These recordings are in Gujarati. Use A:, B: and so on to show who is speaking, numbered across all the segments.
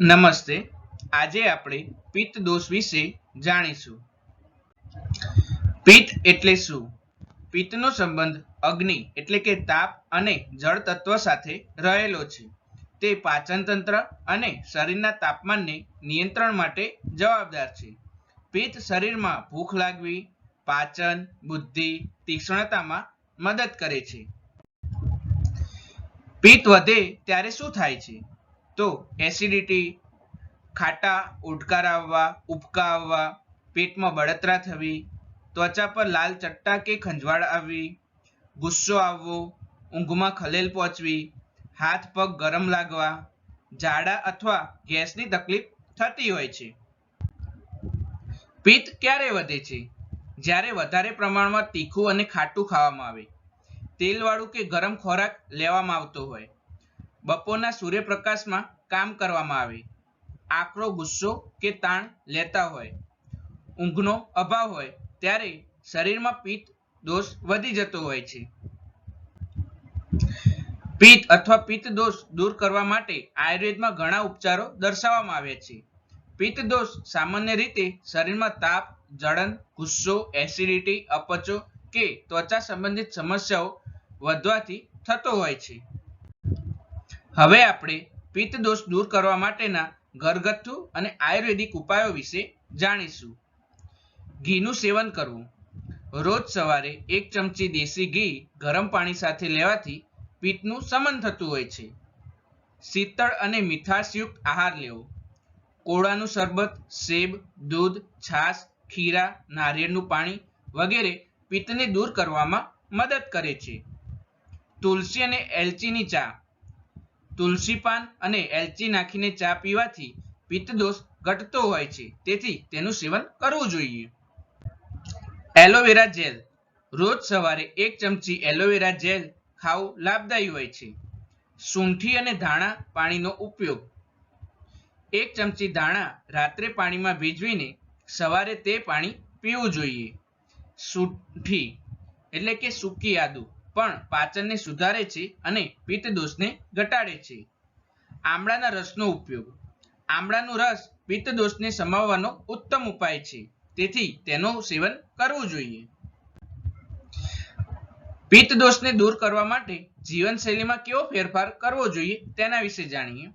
A: નમસ્તે. આજે આપણે પિત્ત દોષ વિશે જાણીશું. પિત્ત એટલે શું? પિત્તનો સંબંધ અગ્નિ એટલે કે તાપ અને જળ તત્વ સાથે રહેલો છે. તે પાચન તંત્ર અને શરીરના તાપમાનને નિયંત્રણ માટે જવાબદાર છે. પિત્ત શરીરમાં ભૂખ લાગવી, પાચન, બુદ્ધિ, તીક્ષ્ણતામાં મદદ કરે છે. પિત્ત વધે ત્યારે શું થાય છે? તો એસિડિટી ખાટા, ઉડકાર આવવા, ઉબકા આવવા, પેટમાં બળતરા થવી, ત્વચા પર લાલ ચટ્ટા કે ખંજવાળ આવવી, ગુસ્સો આવવો, ઊંઘમાં ખલેલ પહોંચવી, હાથ પગ ગરમ લાગવા, ઝાડા અથવા ગેસની તકલીફ થતી હોય છે. પિત્ત ક્યારે વધે છે? જ્યારે વધારે પ્રમાણમાં તીખું અને ખાટું ખાવામાં આવે. તેલવાળું કે ગરમ ખોરાક લેવામાં આવતો હોય. બપોરના સૂર્યપ્રકાશમાં કામ કરવામાં આવે. આકરો, ગુસ્સો કે તાણ લેતા હોય. ઊંઘનો અભાવ હોય ત્યારે શરીરમાં પિત્ત દોષ વધી જતો હોય છે. પિત્ત અથવા પિત્ત દોષ દૂર કરવા માટે આયુર્વેદમાં ઘણા ઉપચારો દર્શાવવામાં આવ્યા છે. પિત્ત દોષ સામાન્ય રીતે શરીરમાં તાપ જળન ગુસ્સો, એસિડિટી, અપચો કે ત્વચા સંબંધિત સમસ્યાઓ વધવાથી થતો હોય છે. હવે આપણે પિત્ત દોષ દૂર કરવા માટેના ઘરગથ્થુ અને આયુર્વેદિક ઉપાયો વિશે જાણીશું. ઘીનું સેવન કરવું. રોજ સવારે એક ચમચી દેશી ઘી ગરમ પાણી સાથે લેવાથી પિત્તનું શમન થતું હોય છે. શીતળ અને મીઠાશયુક્ત આહાર લેવો. કોળાનું શરબત, સેબ, દૂધ, છાશ, ખીરા, નારિયેળનું પાણી વગેરે પિત્તને દૂર કરવામાં મદદ કરે છે. તુલસી અને એલચીની ચા. તુલસી પાન અને એલચી નાખીને ચા પીવાથી પિત્ત દોષ ઘટતો હોય છે. તેથી તેનું સેવન કરવું જોઈએ. Aloe vera gel. રોજ સવારે એક ચમચી એલોવેરા જેલ ખાવું લાભદાયી હોય છે. સૂંઠી અને ધાણા પાણીનો ઉપયોગ. એક ચમચી ધાણા રાત્રે પાણીમાં ભીજવીને સવારે તે પાણી પીવું જોઈએ. સૂંઠી એટલે કે સૂકી આદુ. પણ પાચનને સુધારે છે અને પિત્ત દોષને ઘટાડે છે. આમળાના રસનો ઉપયોગ. આમળાનો રસ પિત્ત દોષને સમાવવાનો ઉત્તમ ઉપાય છે. તેથી તેનું સેવન કરવું જોઈએ. પિત્ત દોષને દૂર કરવા માટે જીવનશૈલીમાં કેવો ફેરફાર કરવો જોઈએ તેના વિશે જાણીએ.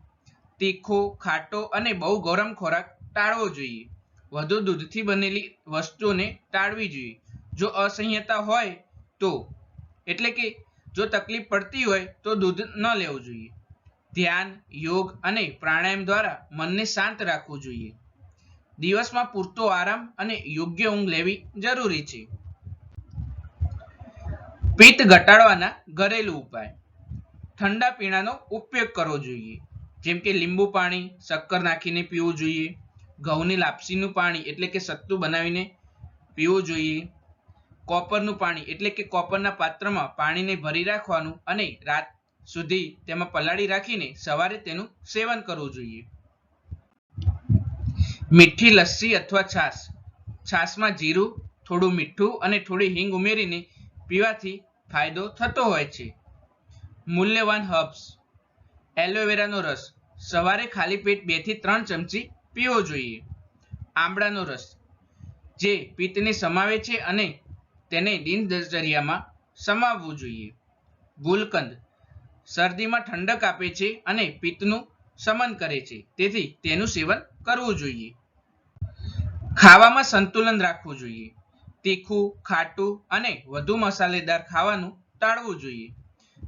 A: તીખો, ખાટો અને બહુ ગરમ ખોરાક ટાળવો જોઈએ. વધુ દૂધથી બનેલી વસ્તુઓને ટાળવી જોઈએ. જો અસંહિતા હોય તો એટલે કે જો તકલીફ પડતી હોય તો દૂધ ન લેવું જોઈએ. ધ્યાન, યોગ અને પ્રાણાયામ દ્વારા મનને શાંત રાખવું જોઈએ. દિવસમાં પૂરતો આરામ અને યોગ્ય ઊંઘ લેવી જરૂરી છે. પિત્ત ઘટાડવાના ઘરેલું ઉપાય. ઠંડા પીણાનો ઉપયોગ કરવો જોઈએ. જેમ કે લીંબુ પાણી, શક્કર નાખીને પીવું જોઈએ. ઘઉંની લાપસીનું પાણી એટલે કે સત્તુ બનાવીને પીવું જોઈએ. કોપરનું પાણી, એટલે કે કોપરના પાત્રમાં પાણીને ભરી રાખવાનું અને રાત સુધી તેમાં પલાળી રાખીને સવારે તેનું સેવન કરવું જોઈએ. મીઠી લસ્સી અથવા છાશ. છાશમાં જીરું, થોડું મીઠું અને થોડી હિંગ ઉમેરીને પીવાથી ફાયદો થતો હોય છે. મૂલ્યવાન હર્બ્સ. એલોવેરાનો રસ. સવારે ખાલી પેટ બેથી ત્રણ ચમચી પીવો જોઈએ. આંબળાનો રસ. જે પિત્તને સમાવે છે અને તેને દિનચર્યામાં સમાવવું જોઈએ. ગુલકંદ શરદીમાં ઠંડક આપે છે અને પિત્તનું શમન કરે છે. તેથી તેનું સેવન કરવું જોઈએ. ખાવામાં સંતુલન રાખવું જોઈએ. તીખું, ખાટું અને વધુ મસાલેદાર ખાવાનું ટાળવું જોઈએ.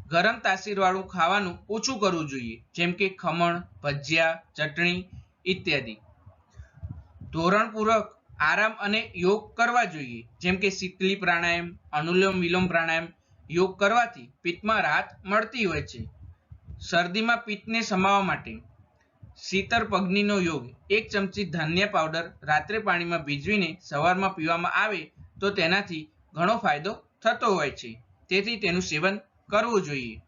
A: ગરમ તાસીરવાળું ખાવાનું ઓછું કરવું જોઈએ, જેમ કે ખમણ, ભજીયા, ચટણી, ઇત્યાદિ. ધોરણપૂર્વક આરામ અને યોગ કરવા જોઈએ. જેમ કે શીતલી પ્રાણાયામ, અનુલોમ વિલોમ પ્રાણાયામ યોગ કરવાથી પિત્તમાં રાહત મળતી હોય છે. શરદીમાં પિત્તને સમાવવા માટે શીતર પગનીનો યોગ, એક ચમચી ધાન્ય પાવડર રાત્રે પાણીમાં ભીજવીને સવારમાં પીવામાં આવે તો તેનાથી ઘણો ફાયદો થતો હોય છે. તેથી તેનું સેવન કરવું જોઈએ.